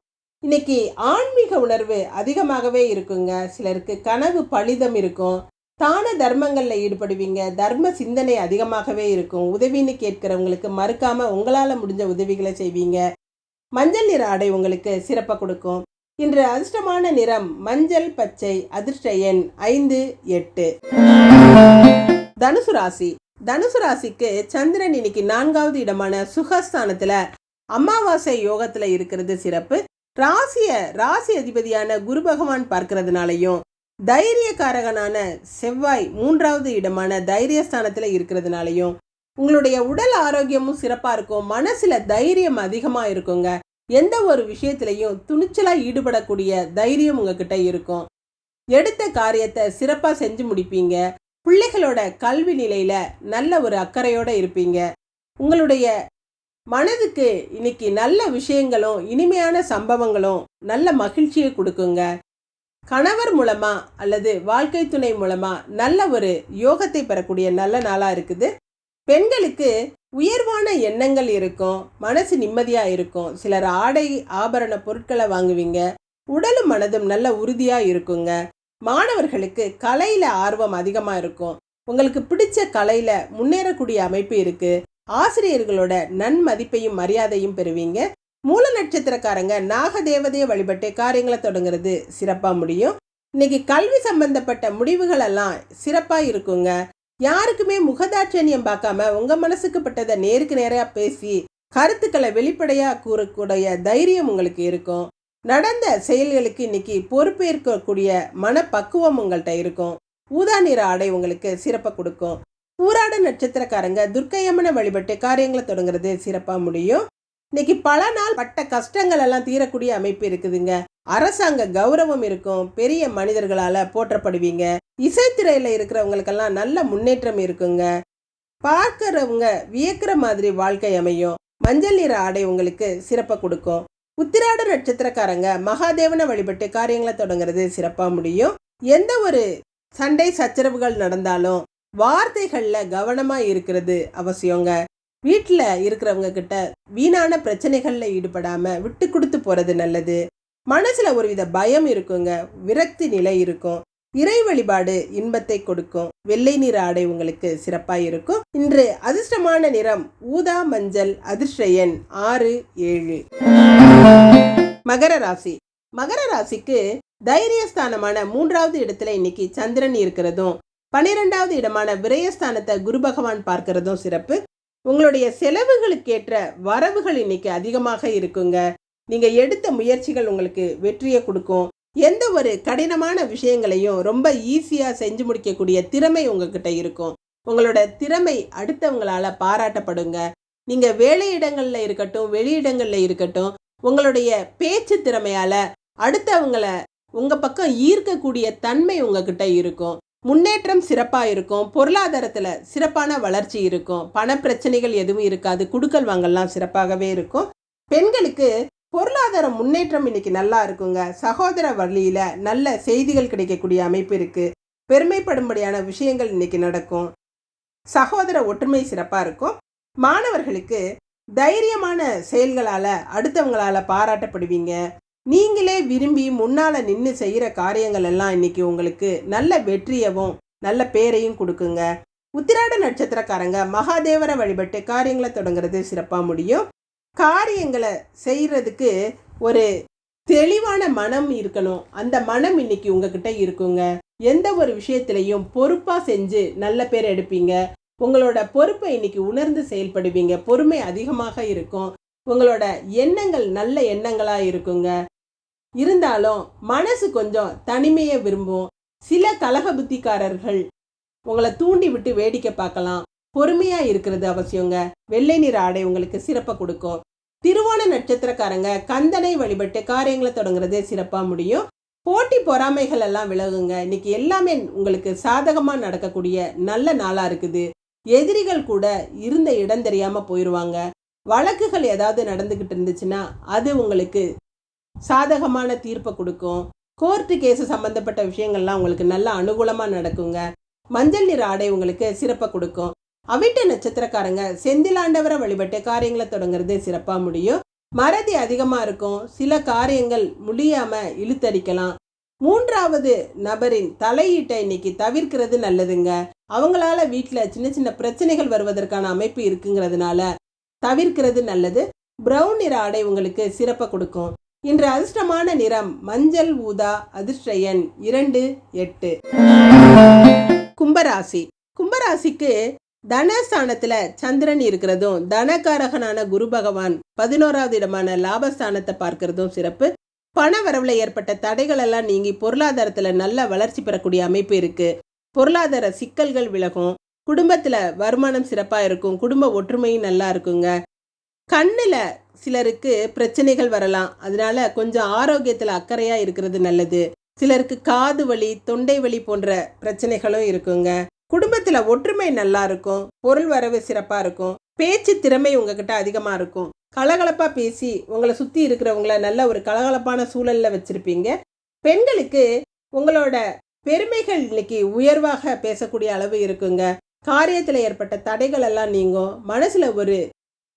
இன்னைக்கு ஆன்மீக உணர்வு அதிகமாகவே இருக்குங்க. சிலருக்கு கனவு பலிதம் இருக்கும். தான தர்மங்களில் ஈடுபடுவீங்க. தர்ம சிந்தனை அதிகமாகவே இருக்கும். உதவின்னு கேட்கிறவங்களுக்கு மறுக்காமல் உங்களால் முடிஞ்ச உதவிகளை செய்வீங்க. மஞ்சள் நிற ஆடை உங்களுக்கு சிறப்பாக கொடுக்கும். இன்று அதிர்ஷ்டமான நிறம் மஞ்சள் பச்சை அதிர்ஷ்ட எண் ஐந்து எட்டு. தனுசு ராசி. தனுசு ராசிக்கு சந்திரன் இன்னைக்கு நான்காவது இடமான சுகஸ்தானத்துல அமாவாசை யோகத்துல இருக்கிறது சிறப்பு. ராசிய ராசி அதிபதியான குரு பகவான் பார்க்கறதுனாலையும் தைரியக்காரகனான செவ்வாய் மூன்றாவது இடமான தைரியஸ்தானத்துல இருக்கிறதுனாலையும் உங்களுடைய உடல் ஆரோக்கியமும் சிறப்பா இருக்கும். மனசுல தைரியம் அதிகமா இருக்குங்க. எந்த ஒரு விஷயத்திலையும் துணிச்சலாக ஈடுபடக்கூடிய தைரியம் உங்ககிட்ட இருக்கும். எடுத்த காரியத்தை சிறப்பாக செஞ்சு முடிப்பீங்க. பிள்ளைகளோட கல்வி நிலையில நல்ல ஒரு அக்கறையோட இருப்பீங்க. உங்களுடைய மனதுக்கு இன்னைக்கு நல்ல விஷயங்களும் இனிமையான சம்பவங்களும் நல்ல மகிழ்ச்சியை கொடுக்குங்க. கணவர் மூலமா அல்லது வாழ்க்கை துணை மூலமா நல்ல ஒரு யோகத்தை பெறக்கூடிய நல்ல நாளாக இருக்குது. பெண்களுக்கு உயர்வான எண்ணங்கள் இருக்கும் மனசு நிம்மதியா இருக்கும். சிலர் ஆடை ஆபரண பொருட்களை வாங்குவீங்க. உடலும் மனதும் நல்ல உறுதியா இருக்குங்க. மாணவர்களுக்கு கலையில ஆர்வம் அதிகமா இருக்கும். உங்களுக்கு பிடிச்ச கலையில முன்னேறக்கூடிய அமைப்பு இருக்கு. ஆசிரியர்களோட நன்மதிப்பையும் மரியாதையும் பெறுவீங்க. மூல நட்சத்திரக்காரங்க நாகதேவதையை வழிபட்டு காரியங்களை தொடங்குறது சிறப்பாக முடியும். இன்னைக்கு கல்வி சம்பந்தப்பட்ட முடிவுகள் எல்லாம் சிறப்பாக இருக்குங்க. யாருக்குமே முகதாட்சண்யம் பார்க்காம உங்க மனசுக்கு பட்டதை நேருக்கு நேராக பேசி கருத்துக்களை வெளிப்படையாக கூறக்கூடிய தைரியம் உங்களுக்கு இருக்கும். நடந்த செயல்களுக்கு இன்னைக்கு பொறுப்பேற்கக்கூடிய மனப்பக்குவம் உங்கள்கிட்ட இருக்கும். ஊதா நிற ஆடை உங்களுக்கு சிறப்பை கொடுக்கும். பூராட நட்சத்திரக்காரங்க துர்க்கையம்மனை வழிபட்டு காரியங்களை தொடங்குறது சிறப்பாக முடியும். இன்னைக்கு பல நாள் பட்ட கஷ்டங்கள் எல்லாம் தீரக்கூடிய அமைப்பு இருக்குதுங்க. அரசாங்க கௌரவம் இருக்கும். பெரிய மனிதர்களால் போற்றப்படுவீங்க. இசைத்துறையில் இருக்கிறவங்களுக்கெல்லாம் நல்ல முன்னேற்றம் இருக்குங்க. பார்க்குறவங்க வியக்கிற மாதிரி வாழ்க்கை அமையும். மஞ்சள் நிற ஆடை உங்களுக்கு சிறப்பை கொடுக்கும். உத்திராட நட்சத்திரக்காரங்க மகாதேவனை வழிபட்டு காரியங்களை தொடங்குறது சிறப்பாக முடியும். எந்த ஒரு சண்டை சச்சரவுகள் நடந்தாலும் வார்த்தைகளில் கவனமாக இருக்கிறது அவசியங்க. வீட்டில் இருக்கிறவங்க கிட்ட வீணான பிரச்சனைகளில் ஈடுபடாமல் விட்டு கொடுத்து போகிறது நல்லது. மனசில் ஒருவித பயம் இருக்குங்க. விரக்தி நிலை இருக்கும். இறை வழிபாடு இன்பத்தை கொடுக்கும். வெள்ளை நிற ஆடை உங்களுக்கு சிறப்பாக இருக்கும். இன்று அதிர்ஷ்டமான நிறம் ஊதா மஞ்சள் அதிர்ஷ்ட எண் ஆறு ஏழு. மகர ராசி. மகர ராசிக்கு தைரியஸ்தானமான மூன்றாவது இடத்துல இன்னைக்கு சந்திரன் இருக்கிறதும் பனிரெண்டாவது இடமான விரயஸ்தானத்தை குரு பகவான் பார்க்கறதும் சிறப்பு. உங்களுடைய செலவுகளுக்கேற்ற வரவுகள் இன்னைக்கு அதிகமாக இருக்குங்க. நீங்க எடுத்த முயற்சிகள் உங்களுக்கு வெற்றியை கொடுக்கும். எந்த ஒரு கடினமான விஷயங்களையும் ரொம்ப ஈஸியா செஞ்சு முடிக்கக்கூடிய திறமை உங்ககிட்ட இருக்கும். உங்களோட திறமை அடுத்தவங்களால பாராட்டப்படுங்க. நீங்க வேலையிடங்கள்ல இருக்கட்டும் வெளியிடங்கள்ல இருக்கட்டும் உங்களுடைய பேச்சு திறமையால அடுத்தவங்கள உங்க பக்கம் ஈர்க்கக்கூடிய தன்மை உங்ககிட்ட இருக்கும். முன்னேற்றம் சிறப்பாக இருக்கும். பொருளாதாரத்தில் சிறப்பான வளர்ச்சி இருக்கும். பண பிரச்சனைகள் எதுவும் இருக்காது. குடுக்கல் வாங்கல்லாம் சிறப்பாகவே இருக்கும். பெண்களுக்கு பொருளாதார முன்னேற்றம் இன்னைக்கு நல்லா இருக்குங்க. சகோதர வழியில் நல்ல செய்திகள் கிடைக்கக்கூடிய அமைப்பு இருக்குது பெருமைப்படும்படியான விஷயங்கள் இன்னைக்கு நடக்கும். சகோதர ஒற்றுமை சிறப்பாக இருக்கும். மாணவர்களுக்கு தைரியமான செயல்களால் அடுத்தவங்களால் பாராட்டப்படுவீங்க. நீங்களே விரும்பி முன்னால் நின்று செய்கிற காரியங்கள் எல்லாம் இன்னைக்கு உங்களுக்கு நல்ல வெற்றியவும் நல்ல பேரையும் கொடுக்குங்க. உத்திராட நட்சத்திரக்காரங்க மகாதேவரை வழிபட்டு காரியங்களை தொடங்குறது சிறப்பாக முடியும். காரியங்களை செய்கிறதுக்கு ஒரு தெளிவான மனம் இருக்கணும். அந்த மனம் இன்னைக்கு உங்ககிட்ட இருக்குங்க. எந்த ஒரு விஷயத்திலையும் பொறுப்பாக செஞ்சு நல்ல பேர் எடுப்பீங்க. உங்களோட பொறுப்பை இன்னைக்கு உணர்ந்து செயல்படுவீங்க. பொறுமை அதிகமாக இருக்கும். உங்களோட எண்ணங்கள் நல்ல எண்ணங்களாக இருக்குங்க. இருந்தாலும் மனசு கொஞ்சம் தனிமையை விரும்பும். சில கலக புத்திக்காரர்கள் உங்களை தூண்டி விட்டு வேடிக்கை பார்க்கலாம். பொறுமையாக இருக்கிறது அவசியங்க. வெள்ளை நிற ஆடை உங்களுக்கு சிறப்பை கொடுக்கும். திருவோண நட்சத்திரக்காரங்க கந்தனை வழிபட்டு காரியங்களை தொடங்குறதே சிறப்பாக முடியும். போட்டி பொறாமைகள் எல்லாம் விலகுங்க. இன்னைக்கு எல்லாமே உங்களுக்கு சாதகமாக நடக்கக்கூடிய நல்ல நாளாக இருக்குது. எதிரிகள் கூட இருந்த இடம் தெரியாமல் போயிடுவாங்க வழக்குகள் ஏதாவது நடந்துக்கிட்டு இருந்துச்சுன்னா அது உங்களுக்கு சாதகமான தீர்ப்பை கொடுக்கும். கோர்ட்டு கேஸு சம்மந்தப்பட்ட விஷயங்கள்லாம் உங்களுக்கு நல்ல அனுகூலமாக நடக்குங்க. மஞ்சள் நிற ஆடை உங்களுக்கு சிறப்பை கொடுக்கும். அவிட்ட நட்சத்திரக்காரங்க செந்திலாண்டவரை வழிபட்டு காரியங்களை தொடங்குறது சிறப்பாக முடியும். மறதி அதிகமாக இருக்கும். சில காரியங்கள் முடியாமல் இழுத்தடிக்கலாம். மூன்றாவது நபரின் தலையீட்டை இன்னைக்கு தவிர்க்கிறது நல்லதுங்க. அவங்களால வீட்டில் சின்ன சின்ன பிரச்சனைகள் வருவதற்கான அமைப்பு இருக்குங்கிறதுனால தவிர்க்கிறது நல்லது. பிரவுன் நிற ஆடை உங்களுக்கு சிறப்பை கொடுக்கும். இன்று அதிர்ஷ்டமான நிறம் மஞ்சள் ஊதா அதிர்ஷ்ட எண் இரண்டு எட்டு. கும்பராசி. கும்பராசிக்கு தனஸ்தானத்துல சந்திரன் இருக்கிறதும் தனகாரகனான குரு பகவான் பதினோராவது இடமான லாபஸ்தானத்தை பார்க்கறதும் சிறப்பு. பண வரவுல ஏற்பட்ட தடைகள் எல்லாம் நீங்கி பொருளாதாரத்துல நல்ல வளர்ச்சி பெறக்கூடிய அமைப்பு இருக்கு. பொருளாதார சிக்கல்கள் விலகும். குடும்பத்துல வருமானம் சிறப்பா இருக்கும். குடும்ப ஒற்றுமையும் நல்லா இருக்குங்க. கண்ணுல சிலருக்கு பிரச்சனைகள் வரலாம். அதனால கொஞ்சம் ஆரோக்கியத்துல அக்கறையா இருக்கிறது நல்லது. சிலருக்கு காது வலி தொண்டை வலி போன்ற பிரச்சனைகளும் இருக்குங்க. குடும்பத்தில் ஒற்றுமை நல்லா இருக்கும் பொருள் வரவு சிறப்பாக இருக்கும் பேச்சு திறமை உங்ககிட்ட அதிகமாக இருக்கும். கலகலப்பாக பேசி உங்களை சுற்றி இருக்கிறவங்கள நல்ல ஒரு கலகலப்பான சூழலில் வச்சுருப்பீங்க. பெண்களுக்கு உங்களோட பெருமைகள் இன்னைக்கு உயர்வாக பேசக்கூடிய அளவு இருக்குங்க. காரியத்தில் ஏற்பட்ட தடைகள் எல்லாம் நீங்கும். மனசில் ஒரு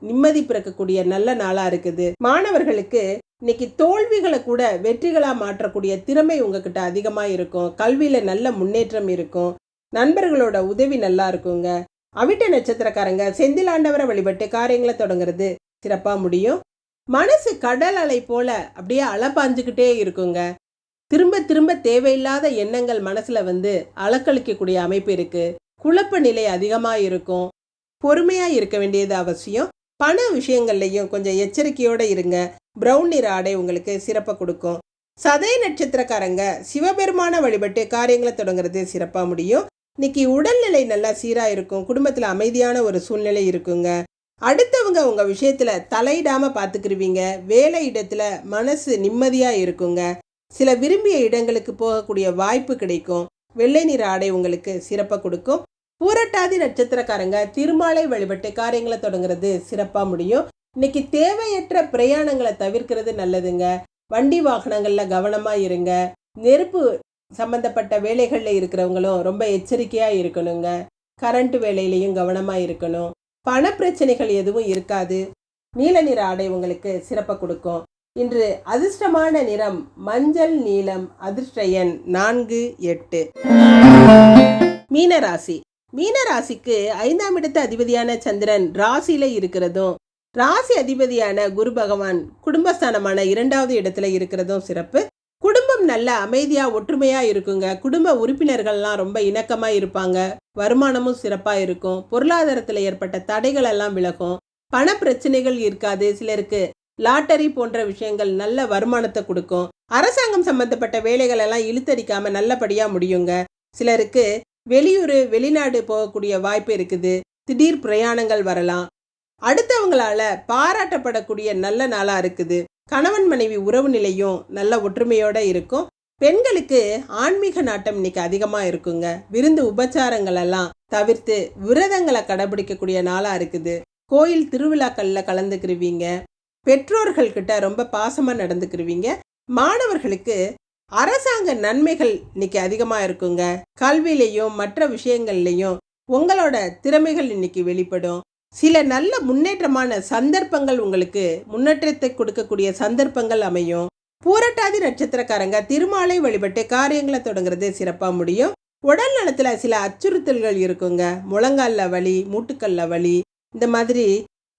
நிம்மதி பிறக்கக்கூடிய நல்ல நாளாக இருக்குது. மாணவர்களுக்கு இன்னைக்கு தோல்விகளை கூட வெற்றிகளாக மாற்றக்கூடிய திறமை உங்ககிட்ட அதிகமாக இருக்கும். கல்வியில் நல்ல முன்னேற்றம் இருக்கும். நண்பர்களோட உதவி நல்லா இருக்குங்க. அவிட்ட நட்சத்திரக்காரங்க செந்திலாண்டவரை வழிபட்டு காரியங்களை தொடங்குறது சிறப்பாக முடியும். மனசு கடல் அலை போல அப்படியே அலப்பாஞ்சுக்கிட்டே இருக்குங்க. திரும்ப திரும்ப தேவையில்லாத எண்ணங்கள் மனசில் வந்து அலக்களிக்கக்கூடிய அமைப்பு இருக்குது குழப்ப நிலை அதிகமாக இருக்கும். பொறுமையாக இருக்க வேண்டியது அவசியம். பண விஷயங்கள்லையும் கொஞ்சம் எச்சரிக்கையோடு இருங்க. ப்ரௌன் நிற ஆடை உங்களுக்கு சிறப்பை கொடுக்கும். சதய நட்சத்திரக்காரங்க சிவபெருமான வழிபட்டு காரியங்களை தொடங்குறது சிறப்பாக முடியும். இன்னைக்கு உடல்நிலை நல்லா சீராக இருக்கும். குடும்பத்தில் அமைதியான ஒரு சூழ்நிலை இருக்குங்க. அடுத்தவங்க உங்கள் விஷயத்தில் தலையிடாமல் பார்த்துக்கிருவீங்க வேலை இடத்துல மனசு நிம்மதியாக இருக்குங்க. சில விரும்பிய இடங்களுக்கு போகக்கூடிய வாய்ப்பு கிடைக்கும். வெள்ளை நிற ஆடை உங்களுக்கு சிறப்பாக கொடுக்கும். பூரட்டாதி நட்சத்திரக்காரங்க திருமாலை வழிபட்டு காரியங்களை தொடங்குறது சிறப்பாக முடியும். இன்னைக்கு தேவையற்ற பிரயாணங்களை தவிர்க்கிறது நல்லதுங்க. வண்டி வாகனங்களில் கவனமாக இருங்க. நெருப்பு சம்பந்தப்பட்ட வேலைகளில் இருக்கிறவங்களும் ரொம்ப எச்சரிக்கையாக இருக்கணுங்க. கரண்ட் வேலையிலையும் கவனமாக இருக்கணும். பண பிரச்சனைகள் எதுவும் இருக்காது. நீல நிற ஆடை உங்களுக்கு சிறப்பை கொடுக்கும். இன்று அதிர்ஷ்டமான நிறம் மஞ்சள் நீலம் அதிர்ஷ்ட எண் நான்கு எட்டு. மீனராசி. மீனராசிக்கு ஐந்தாம் இடத்து அதிபதியான சந்திரன் ராசியில இருக்கிறதும் ராசி அதிபதியான குரு பகவான் குடும்பஸ்தானமான இரண்டாவது இடத்துல இருக்கிறதும் சிறப்பு. குடும்பம் நல்ல அமைதியாக ஒற்றுமையாக இருக்குங்க. குடும்ப உறுப்பினர்கள்லாம் ரொம்ப இணக்கமாக இருப்பாங்க. வருமானமும் சிறப்பாக இருக்கும். பொருளாதாரத்தில் ஏற்பட்ட தடைகள் எல்லாம் விலகும். பண பிரச்சனைகள் இருக்காது. சிலருக்கு லாட்டரி போன்ற விஷயங்கள் நல்ல வருமானத்தை கொடுக்கும். அரசாங்கம் சம்பந்தப்பட்ட வேலைகள் எல்லாம் இழுத்தடிக்காம நல்லபடியாக முடியுங்க. சிலருக்கு வெளியூர் வெளிநாடு போகக்கூடிய வாய்ப்பு இருக்குது. திடீர் பிரயாணங்கள் வரலாம். அடுத்தவங்களால பாராட்டப்படக்கூடிய நல்ல நாளாக இருக்குது. கணவன் மனைவி உறவு நிலையும் நல்ல ஒற்றுமையோட இருக்கும். பெண்களுக்கு ஆன்மீக நாட்டம் இன்னைக்கு அதிகமாக இருக்குங்க. விருந்து உபச்சாரங்கள் எல்லாம் தவிர்த்து விரதங்களை கடைபிடிக்கக்கூடிய நாளாக இருக்குது. கோயில் திருவிழாக்களில் கலந்துக்கிருவீங்க. பெற்றோர்கள் கிட்ட ரொம்ப பாசமாக நடந்துக்கிருவீங்க. மாணவர்களுக்கு அரசாங்க நன்மைகள் இன்னைக்கு அதிகமாக இருக்குங்க. கல்வியிலையும் மற்ற விஷயங்கள்லையும் உங்களோட திறமைகள் இன்னைக்கு வெளிப்படும். சில நல்ல முன்னேற்றமான சந்தர்ப்பங்கள் உங்களுக்கு முன்னேற்றத்தை கொடுக்கக்கூடிய சந்தர்ப்பங்கள் அமையும். பூரட்டாதி நட்சத்திரக்காரங்க திருமாலை வழிபட்டு காரியங்களை தொடங்குறது சிறப்பாக முடியும். உடல் நலத்தில் சில அச்சுறுத்தல்கள் இருக்குங்க. முழங்கால்ல வலி மூட்டுக்கல்ல வலி இந்த மாதிரி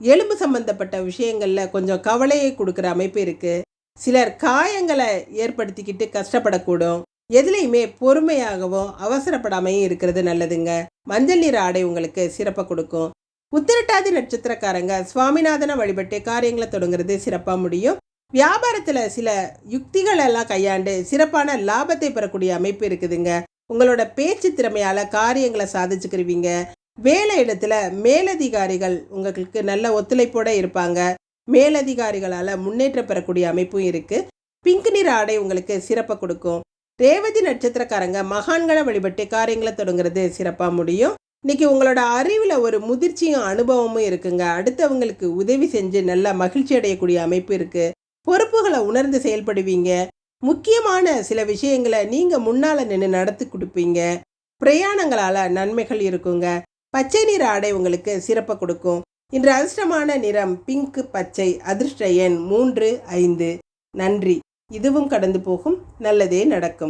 எலும்பு சம்பந்தப்பட்ட விஷயங்களில் கொஞ்சம் கவலையை கொடுக்குற அமைப்பு இருக்குது சிலர் காயங்களை ஏற்படுத்திக்கிட்டு கஷ்டப்படக்கூடும். எதுலேயுமே பொறுமையாகவும் அவசரப்படாமையும் இருக்கிறது நல்லதுங்க. மஞ்சள் நிற ஆடை உங்களுக்கு சிறப்பை கொடுக்கும். உத்திரட்டாதி நட்சத்திரக்காரங்க சுவாமிநாதனை வழிபட்டு காரியங்களை தொடங்குறது சிறப்பாக முடியும். வியாபாரத்தில் சில யுக்திகளெல்லாம் கையாண்டு சிறப்பான லாபத்தை பெறக்கூடிய அமைப்பு இருக்குதுங்க. உங்களோட பேச்சு திறமையால் காரியங்களை சாதிச்சுக்கிருவீங்க. வேலை இடத்துல மேலதிகாரிகள் உங்களுக்கு நல்ல ஒத்துழைப்போடு இருப்பாங்க. மேலதிகாரிகளால் முன்னேற்றம் பெறக்கூடிய அமைப்பும் இருக்குது பிங்க் நிற ஆடை உங்களுக்கு சிறப்பை கொடுக்கும். ரேவதி நட்சத்திரக்காரங்க மகான்களை வழிபட்டு காரியங்களை தொடங்குறது சிறப்பாக முடியும். இன்னைக்கு உங்களோட அறிவில் ஒரு முதிர்ச்சியும் அனுபவமும் இருக்குங்க. அடுத்தவங்களுக்கு உதவி செஞ்சு நல்லா மகிழ்ச்சி அடையக்கூடிய அமைப்பு இருக்குது பொறுப்புகளை உணர்ந்து செயல்படுவீங்க. முக்கியமான சில விஷயங்களை நீங்கள் முன்னால் நின்று நடத்தி கொடுப்பீங்க. பிரயாணங்களால் நன்மைகள் இருக்குங்க. பச்சை நிற ஆடை உங்களுக்கு சிறப்பை கொடுக்கும். இன்று அதிர்ஷ்டமான நிறம் பிங்க் பச்சை அதிர்ஷ்ட எண் மூன்று ஐந்து. நன்றி. இதுவும் கடந்து போகும். நல்லதே நடக்கும்.